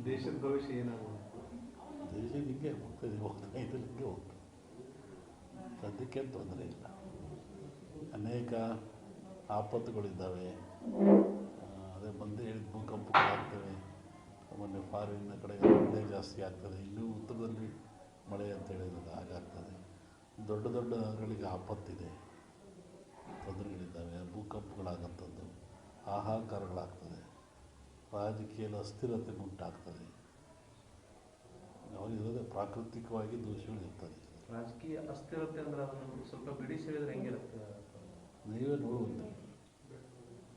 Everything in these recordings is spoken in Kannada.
ದೇಶದ ಭವಿಷ್ಯ ಏನಾಗುತ್ತೆ ದೇಶ ಹಿಂಗೆ ಹೋಗ್ತದೆ ಹೋಗ್ತಾ ಇದು ಹಿಂಗೆ ಹೋಗ್ತದೆ ಸದ್ಯಕ್ಕೆ ತೊಂದರೆ ಇಲ್ಲ. ಅನೇಕ ಆಪತ್ತುಗಳಿದ್ದಾವೆ ಅದೇ ಬಂದೇ ಹೇಳಿದ ಭೂಕಂಪಗಳಾಗ್ತವೆ ಮೊನ್ನೆ ಫಾರಿನ್ನ ಕಡೆ ಮಳೆ ಜಾಸ್ತಿ ಆಗ್ತದೆ. ಇನ್ನೂ ಉತ್ತರದಲ್ಲಿ ಮಳೆ ಅಂತ ಹೇಳಿದ್ರೆ ಹಾಗಾಗ್ತದೆ ದೊಡ್ಡ ದೊಡ್ಡ ನಗರಗಳಿಗೆ ಆಪತ್ತಿದೆ. ತೊಂದರೆಗಳಿದ್ದಾವೆ. ಭೂಕಂಪಗಳಾಗಂಥದ್ದು. ಹಾಹಾಕಾರಗಳಾಗ್ತದೆ. ರಾಜಕೀಯದ ಅಸ್ಥಿರತೆ ಉಂಟಾಗ್ತದೆ. ಅವಾಗ ಇರೋದೇ ಪ್ರಾಕೃತಿಕವಾಗಿ ದೋಷಗಳು ಇರ್ತದೆ. ರಾಜಕೀಯ ಅಸ್ಥಿರತೆ ಅಂದ್ರೆ ಅದನ್ನು ಸ್ವಲ್ಪ ಬಿಡಿಸಿ ಹೇಳಿದ್ರೆ ಹೆಂಗಿರುತ್ತೆ ನೀವೇ ನೋಡುವಂತೆ.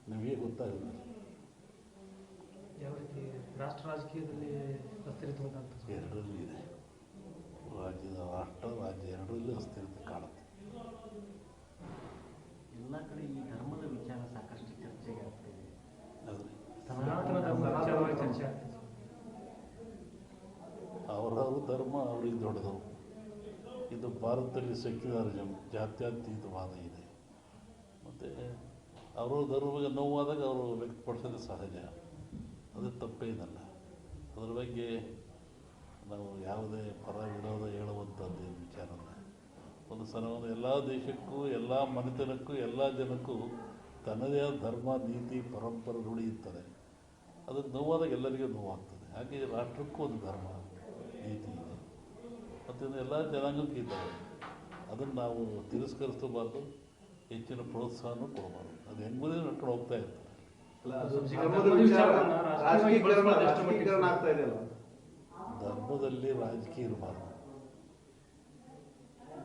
ನಿಮಗೆ ಗೊತ್ತಾಗಲ್ಲ. ಯಾವ ರೀತಿ ರಾಷ್ಟ್ರ ರಾಜಕೀಯದಲ್ಲಿ ಅಸ್ಥಿರತೆ ಉಂಟಾಗ್ತದೆ? ಎರಡರಲ್ಲೂ ಇದೆ. ರಾಜ್ಯದ ರಾಷ್ಟ್ರ ರಾಜ್ಯ ಎರಡರಲ್ಲೂ ಅಸ್ಥಿರತೆ ಕಾಣುತ್ತೆ. ಎಲ್ಲ ಕಡೆ ಈ ಧರ್ಮದ ವಿಚಾರ ಸಾಕಷ್ಟು ಚರ್ಚೆಗೆ ಆಗ್ತಿದೆ ಆದರೆ ಸನಾತನ ಧರ್ಮ ಚರ್ಚೆ ಅವರವ್ರ ಧರ್ಮ ಅವ್ರಿಗೆ ದೊಡ್ಡದು. ಇದು ಭಾರತದಲ್ಲಿ ಸೆಕ್ಯುಲರಿಸಮ್ ಜಾತ್ಯತೀತವಾದ ಇದೆ. ಮತ್ತು ಅವರ ಧರ್ಮಕ್ಕೆ ನೋವಾದಾಗ ಅವರು ವ್ಯಕ್ತಪಡಿಸೋದು ಸಹಜ. ಅದು ತಪ್ಪೇನಲ್ಲ. ಅದ್ರ ಬಗ್ಗೆ ನಾವು ಯಾವುದೇ ಪರ ವಿರೋಧ ಹೇಳುವಂಥದ್ದು ವಿಚಾರನ ಒಂದು ಸಲ ಒಂದು ಎಲ್ಲ ದೇಶಕ್ಕೂ, ಎಲ್ಲ ಮನೆತನಕ್ಕೂ, ಎಲ್ಲ ಜನಕ್ಕೂ ತನ್ನದೇ ಆದ ಧರ್ಮ, ನೀತಿ, ಪರಂಪರೆ ರೂಢಿ ಅದು ನೋವಾದಾಗ ಎಲ್ಲರಿಗೂ ನೋವಾಗ್ತದೆ. ಹಾಗೆ ರಾಷ್ಟ್ರಕ್ಕೂ ಒಂದು ಧರ್ಮ ನೀತಿ ಇದೆ. ಮತ್ತು ಎಲ್ಲ ಜನಾಂಗಕ್ಕೂ ಇದ್ದಾವೆ ಅದನ್ನು ನಾವು ತಿರಸ್ಕರಿಸಬಾರ್ದು ಹೆಚ್ಚಿನ ಪ್ರೋತ್ಸಾಹನೂ ಕೊಡಬಾರ್ದು. ಅದು ಹೆಂಗುದೇ ನಡ್ಕೊಂಡು ಹೋಗ್ತಾ ಇರ್ತದೆ. ಧರ್ಮದಲ್ಲಿ ರಾಜಕೀಯ ಇರಬಾರ್ದು.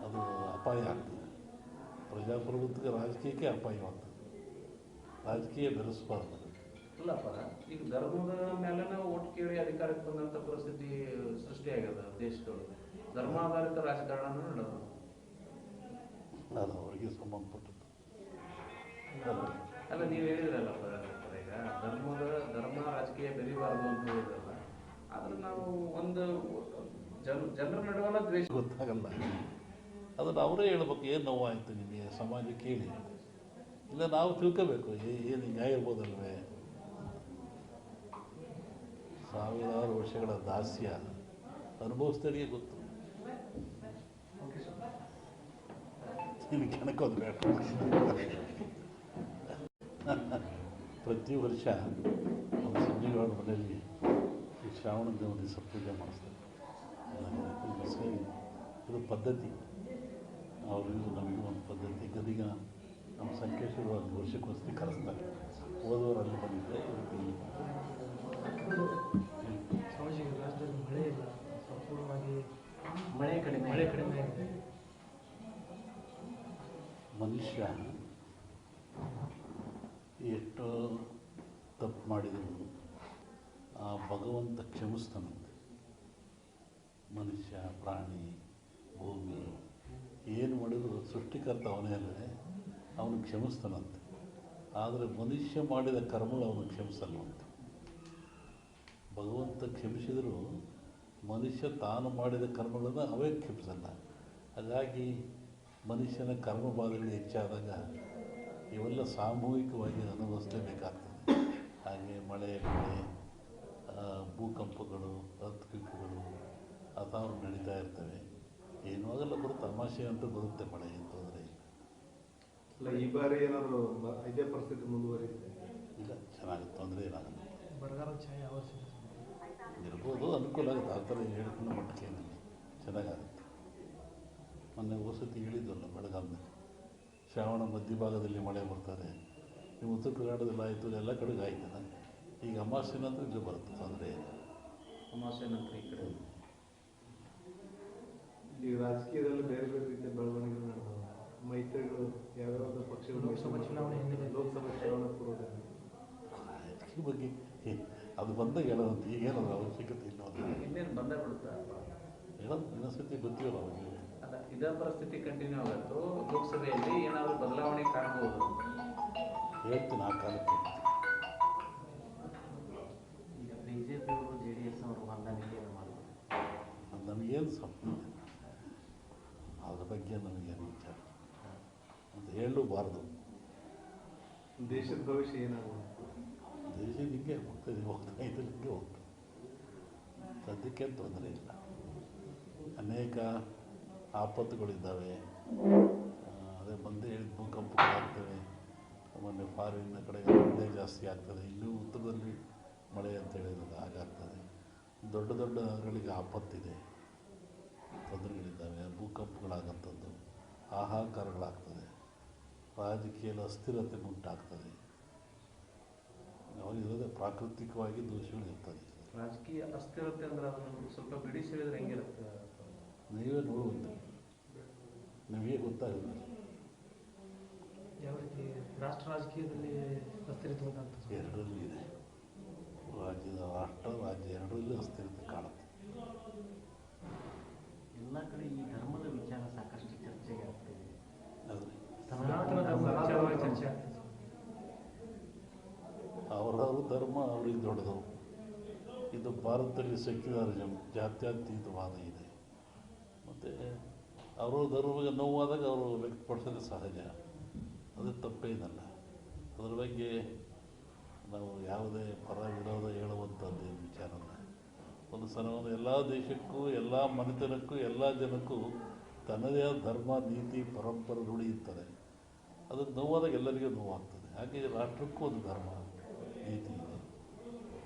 ಅದು ಅಪಾಯ ಆಗ್ತದೆ. ಪ್ರಜಾಪ್ರಭುತ್ವಕ್ಕೆ ರಾಜಕೀಯಕ್ಕೆ ಅಪಾಯವಾಗ್ತದೆ. ರಾಜಕೀಯ ಬೆರೆಸಬಾರ್ದು. ಅಲ್ಲಪ್ಪ ಈಗ ಧರ್ಮದ ಮೇಲೆ ಓಟ್ ಕೇಳಿ ಅಧಿಕಾರಕ್ಕೆ ಬಂದಂತ ಪರಿಸ್ಥಿತಿ ಸೃಷ್ಟಿಯಾಗ್ಯದ ದೇಶದೊಳಗೆ. ಧರ್ಮಾಧಾರಿತ ರಾಜಕಾರಣ ನಡೆದ ಅದು ಅವರಿಗೆ ಸಂಬಂಧಪಟ್ಟದ್ದು. ಅಲ್ಲ ನೀವು ಹೇಳಿದ್ರಲ್ಲ ಈಗ ಧರ್ಮದ ಧರ್ಮ ರಾಜಕೀಯ ಬೆರಿಬಾರದು ಅಂತ ಹೇಳಿದ್ರಲ್ಲ. ಆದ್ರೆ ನಾವು ಒಂದು ಜನ ಜನರ ನಡುವಲ್ಲ ದ್ವೇಷ. ಗೊತ್ತಾಗಲ್ಲ. ಅದನ್ನು ಅವರೇ ಹೇಳ್ಬೇಕು ಏನು ನೋವಾಯಿತು ನಿಮಗೆ? ಸಮಾಜ ಕೇಳಿ. ಇಲ್ಲ ನಾವು ತಿಳ್ಕೋಬೇಕು ಏನು ಹಿಂಗಾಗಿರ್ಬೋದಲ್ವೇ ಸಾವಿರಾರು ವರ್ಷಗಳ ದಾಸ್ಯ. ಅನುಭವಿಸಿದವರಿಗೆ ಗೊತ್ತು. ಕೆಣಕೋದು ಬೇಡ. ಪ್ರತಿ ವರ್ಷ ನಮ್ಮ ಮನೆಯಲ್ಲಿ ಈ ಶ್ರಾವಣ ದಿವಸ ಪೂಜೆ ಮಾಡಿಸ್ತಾರೆ. ಇದು ಪದ್ಧತಿ. ಅವ್ರಿಗೂ ನಮಗೂ ಒಂದು ಪದ್ಧತಿ. ಗದಿಗ ನಮ್ಮ ಸಂಕೇಶ್ವರು ಒಂದು ವರ್ಷಕ್ಕೆ ಕರೆಸ್ತಾರೆ. ಕಲಿಸ್ತಾರೆ ಅಲ್ಲಿ ಬಂದಿದ್ದೆ ಇಲ್ಲಿ ಸ್ವಾಮೀಜಿ ರಾಜ್ಯದಲ್ಲಿ ಮಳೆ ಇಲ್ಲ ಸಂಪೂರ್ಣವಾಗಿ ಮಳೆ ಕಡಿಮೆ ಮಳೆ ಕಡಿಮೆ ಮನುಷ್ಯ ಎಷ್ಟೋ ತಪ್ಪು ಮಾಡಿದರು ಆ ಭಗವಂತ ಕ್ಷಮಿಸ್ತಾನಂತೆ. ಮನುಷ್ಯ ಪ್ರಾಣಿ ಭೂಮಿ ಏನು ಮಾಡಿದ್ರು ಸೃಷ್ಟಿಕರ್ತ ಅವನೇ ಅಲ್ಲದೆ ಅವನು ಕ್ಷಮಿಸ್ತಾನಂತೆ. ಆದರೆ ಮನುಷ್ಯ ಮಾಡಿದ ಕರ್ಮಗಳು ಅವನು ಕ್ಷಮಿಸಲ್ವಂತೆ. ಭಗವಂತ ಕ್ಷಮಿಸಿದರೂ ಮನುಷ್ಯ ತಾನು ಮಾಡಿದ ಕರ್ಮಗಳನ್ನು ಅವೇ ಕ್ಷಮಿಸಲ್ಲ. ಹಾಗಾಗಿ ಮನುಷ್ಯನ ಕರ್ಮಬಾಧೆಗಳು ಹೆಚ್ಚಾದಾಗ ಇವೆಲ್ಲ ಸಾಮೂಹಿಕವಾಗಿ ಅನುಭವಿಸಲೇಬೇಕಾಗ್ತದೆ ಹಾಗೆ ಮಳೆ ಬೆಳೆ ಭೂಕಂಪಗಳು ಅರ್ಥಕ್ವಿಕ್ಗಳು ಅಥವಾ ನಡೀತಾ ಇರ್ತವೆ. ಏನೂ ಆಗಲ್ಲ ಕೂಡ ತಮಾಷೆ ಅಂತೂ ಬರುತ್ತೆ ಮಳೆ ಅಂತ ಅಂದರೆ ಇಲ್ಲ. ಈ ಬಾರಿ ಏನಾದರೂ ಬ- ಇದೇ ಪರಿಸ್ಥಿತಿ ಮುಂದುವರಿಯುತ್ತೆ? ಇಲ್ಲ ಚೆನ್ನಾಗಿ ತೊಂದರೆ ಏನಾಗಲ್ಲ. ಬರಗಾಲ ಛಾಯೆ ಆವರಿಸಿದೆ ಇರ್ಬೋದು. ಅನುಕೂಲ ಆಗುತ್ತೆ. ಆ ಥರ ಹೇಳ್ಕೊಂಡು ಮಟ್ಟಕ್ಕೆ ಏನಿಲ್ಲ. ಚೆನ್ನಾಗಾಗುತ್ತೆ. ಮೊನ್ನೆ ವಸತಿ ಹೇಳಿದ್ವಲ್ಲ ಬೆಳಗಾವಿನಲ್ಲಿ ಶ್ರಾವಣ ಮಧ್ಯಭಾಗದಲ್ಲಿ ಮಳೆ ಬರ್ತಾರೆ. ನೀವು ಉತ್ತರ ಕರ್ನಾಟಕದಲ್ಲಿ ಆಯಿತು ಎಲ್ಲ ಕಡೆಗೆ ಆಯ್ತಲ್ಲ ಈಗ ಅಮಾವಾಸ್ಯೆ ನಂತರ ಇಲ್ಲಿ ಬರುತ್ತೆ ತೊಂದರೆ ಇಲ್ಲ. ಅಮಾವಾಸ್ಯೆ ನಂತರ ಈ ಕಡೆ. ಈ ರಾಜಕೀಯದಲ್ಲಿ ಬೇರೆ ಬೇರೆ ರೀತಿಯ ಬೆಳವಣಿಗೆಗಳು ನಡೆದವು. ಮೈತ್ರಿಗಳು ಯಾವ್ಯಾವ ಪಕ್ಷಗಳು ಲೋಕಸಭಾ ಚುನಾವಣೆ. ಲೋಕಸಭಾ ಚುನಾವಣೆ ಪೂರ್ವದಲ್ಲಿ ಬಗ್ಗೆ ಅದು ಬಂದಾಗ ಹೇಳೋದು ಈಗೇನದ್ರ ಅವಶ್ಯಕತೆ ಇಲ್ಲ ಇನ್ನೇನು ಬಂದೇ ಬಿಡುತ್ತಾ? ಹೇಳೋದು ಇನ್ನೊಂದ್ಸತಿ ಗೊತ್ತಿಲ್ಲ ಅವರಿಗೆ ಇದೇ ಪರಿಸ್ಥಿತಿ ಕಂಟಿನ್ಯೂ ಆಗುತ್ತೋ? ಲೋಕಸಭೆಯಲ್ಲಿ ಏನಾದರೂ ಬದಲಾವಣೆ ಕಾಣಬಹುದು? ಹೇಳ್ತೀನಿ ಆ ಕಾಲಕ್ಕೆ. ಈಗ ಬಿಜೆಪಿಯವರು ಜೆ ಡಿ ಎಸ್ ಅವರು ಹೊಂದಾಣಿಕೆಯನ್ನು ಮಾಡಿದ್ರು ಅದು ನಮಗೇನು ಸಂಬಂಧ. ಅದ್ರ ಬಗ್ಗೆ ನಮಗೇನು ವಿಚಾರ ಅಂತ ಹೇಳಲೂಬಾರ್ದು. ದೇಶದ ಭವಿಷ್ಯ ಏನಾಗುತ್ತೆ ದೇಶ ನಿಮಗೆ ಹೋಗ್ತದೆ ಹೋಗ್ತಾ ಇದ್ದಲ್ಲಿ ಹಿಂಗೆ ಹೋಗ್ತದೆ ಸದ್ಯಕ್ಕೆ ತೊಂದರೆ ಇಲ್ಲ. ಅನೇಕ ಆಪತ್ತುಗಳಿದ್ದಾವೆ. ಅದೇ ಬಂದೇ ಹೇಳಿದ ಭೂಕಂಪಗಳಾಗ್ತವೆ ಮೊನ್ನೆ ಫಾರಿನ್ನ ಕಡೆ ಮಳೆ ಜಾಸ್ತಿ ಆಗ್ತದೆ. ಇನ್ನೂ ಉತ್ತರದಲ್ಲಿ ಮಳೆ ಅಂತ ಹೇಳಿರೋದು ಹಾಗಾಗ್ತದೆ ದೊಡ್ಡ ದೊಡ್ಡ ನಗರಗಳಿಗೆ ಆಪತ್ತಿದೆ. ತೊಂದರೆಗಳಿದ್ದಾವೆ. ಭೂಕಂಪಗಳಾಗಂಥದ್ದು ಹಾಹಾಕಾರಗಳಾಗ್ತದೆ. ರಾಜಕೀಯದ ಅಸ್ಥಿರತೆ ಉಂಟಾಗ್ತದೆ. ಅವಾಗಿರೋದೇ ಪ್ರಾಕೃತಿಕವಾಗಿ ದೋಷಗಳು ಇರ್ತದೆ. ರಾಜಕೀಯ ಅಸ್ಥಿರತೆ ಅಂದ್ರೆ ಅದನ್ನು ಸ್ವಲ್ಪ ಬಿಡಿಸಿ ಹೇಳಿದ್ರೆ ಹೆಂಗಿರುತ್ತೆ? ನೀವೇ ನೋಡುವಂತೆ ನಿಮಗೆ ಗೊತ್ತಾಗಿಲ್ಲ ಯಾವ ರೀತಿ ರಾಷ್ಟ್ರ ರಾಜಕೀಯದಲ್ಲಿ ಅಸ್ಥಿರತೆ ಉಂಟಾಗ್ತದೆ ಎರಡರಲ್ಲೂ ಇದೆ. ರಾಜ್ಯದ ರಾಷ್ಟ್ರ ರಾಜ್ಯ ಎರಡರಲ್ಲೂ ಅಸ್ಥಿರತೆ ಕಾಣುತ್ತೆ. ಎಲ್ಲ ಕಡೆ ಈ ಧರ್ಮದ ವಿಚಾರ ಸಾಕಷ್ಟು ಚರ್ಚೆಗೆ ಆಗ್ತಿದೆ ಆದರೆ ಸನಾತನ ಧರ್ಮ ವಿಚಾರವಾಗಿ ಚರ್ಚೆ ಆಗ್ತದೆ ಅವರವ್ರ ಧರ್ಮ ಅವ್ರಿಗೆ ದೊಡ್ಡದು ಇದು ಭಾರತದಲ್ಲಿ ಸೆಕ್ಯುಲರಿಸಮ್ ಜಾತ್ಯತೀತವಾದ ಇದೆ. ಮತ್ತು ಅವರ ಧರ್ಮಕ್ಕೆ ನೋವಾದಾಗ ಅವರು ವ್ಯಕ್ತಪಡಿಸೋದು ಸಹಜ. ಅದು ತಪ್ಪೇನಲ್ಲ ಅದರ ಬಗ್ಗೆ ನಾವು ಯಾವುದೇ ಪರ ವಿರೋಧ ಹೇಳುವಂಥದ್ದು ಏನು ವಿಚಾರ ಒಂದು ಸಲವನ್ನು ಎಲ್ಲ ದೇಶಕ್ಕೂ, ಎಲ್ಲ ಮನೆತನಕ್ಕೂ, ಎಲ್ಲ ಜನಕ್ಕೂ ತನ್ನದೇ ಆದ ಧರ್ಮ, ನೀತಿ, ಪರಂಪರೆ ದುಡಿಯುತ್ತದೆ. ಅದು ನೋವಾದಾಗ ಎಲ್ಲರಿಗೂ ನೋವಾಗ್ತದೆ. ಹಾಗೆ ರಾಷ್ಟ್ರಕ್ಕೂ ಒಂದು ಧರ್ಮ, ನೀತಿ.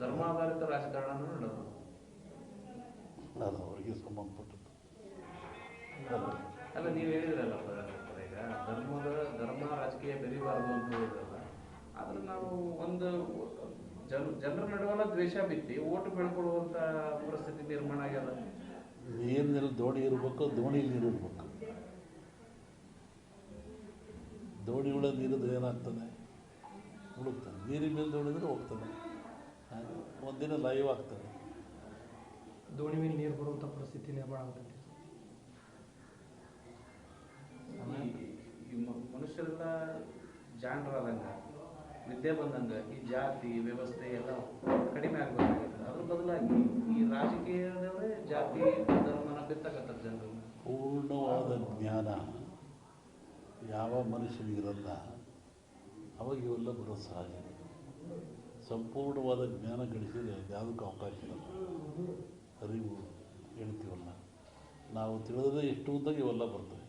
ಧರ್ಮಾಧಾರಿತ ರಾಜಕಾರಣ ನಡೆದು. ಅದು ಅವರಿಗೆ ಸಂಬಂಧಪಟ್ಟದ್ದು. ಅಲ್ಲ ನೀವು ಹೇಳಿದ್ರಲ್ಲ ಈಗ. ಧರ್ಮದ ಧರ್ಮ ರಾಜಕೀಯ ಬೆರಿಬಾರದು ಅಂತ ಹೇಳಿದ್ರಲ್ಲ. ಆದ್ರೆ ನಾವು ಒಂದು ಜನ ಜನರ ನಡುವಲ್ಲ ದ್ವೇಷ ಬಿತ್ತಿ ಓಟು ಬೆಳ್ಕೊಳ್ಳುವಂತ ಪರಿಸ್ಥಿತಿ ನಿರ್ಮಾಣ ಆಗ್ಯದ. ನೀರಿನಲ್ಲಿ ದೋಣಿ ಇರಬೇಕು ದೋಣಿ ನೀರು ಇರಬೇಕು. ದೋಣಿ ಉಳ ನೀರಿದ್ರೆ ಏನಾಗ್ತದೆ? ಹುಡುಕ್ತಾನೆ ನೀರಿನ ಮೇಲೆ ದೋಣಿದ್ರೆ ಹೋಗ್ತಾನೆ ಹಾಗೆ ಒಂದಿನ ಲೈವ್ ಆಗ್ತದೆ. ದೋಣಿ ಮೇಲೆ ನೀರು ಬರುವಂಥ ಪರಿಸ್ಥಿತಿ ನಿರ್ಮಾಣ ಆಗುತ್ತೆ. ಮನುಷ್ಯರೆಲ್ಲ ಜಾಣರಾದಂಗ ವಿದ್ಯೆ ಬಂದಂಗ ಈ ಜಾತಿ ವ್ಯವಸ್ಥೆ ಎಲ್ಲ ಕಡಿಮೆ ಆಗ್ಬೇಕಾಗಿದೆ ಅದ್ರ ಬದಲಾಗಿ ಈ ರಾಜಕೀಯದವರೇ ಜಾತಿ ಧರ್ಮನ ಬಿತ್ತಕತ್ತಾರ ಜನರು. ಪೂರ್ಣವಾದ ಜ್ಞಾನ ಯಾವ ಮನುಷ್ಯನಿಗಿರಲ್ಲ ಅವಾಗ ಇವೆಲ್ಲ ಬರೋ ಸಹಜ. ಸಂಪೂರ್ಣವಾದ ಜ್ಞಾನ ಗಳಿಸಿದರೆ ಯಾವುದಕ್ಕೂ ಅವಕಾಶ ಇಲ್ಲ. ಅರಿವು ಹೇಳ್ತೀವಲ್ಲ ನಾವು ತಿಳಿದದೇ ಎಷ್ಟು ಉದ್ದಾಗ ಇವೆಲ್ಲ ಬರ್ತವೆ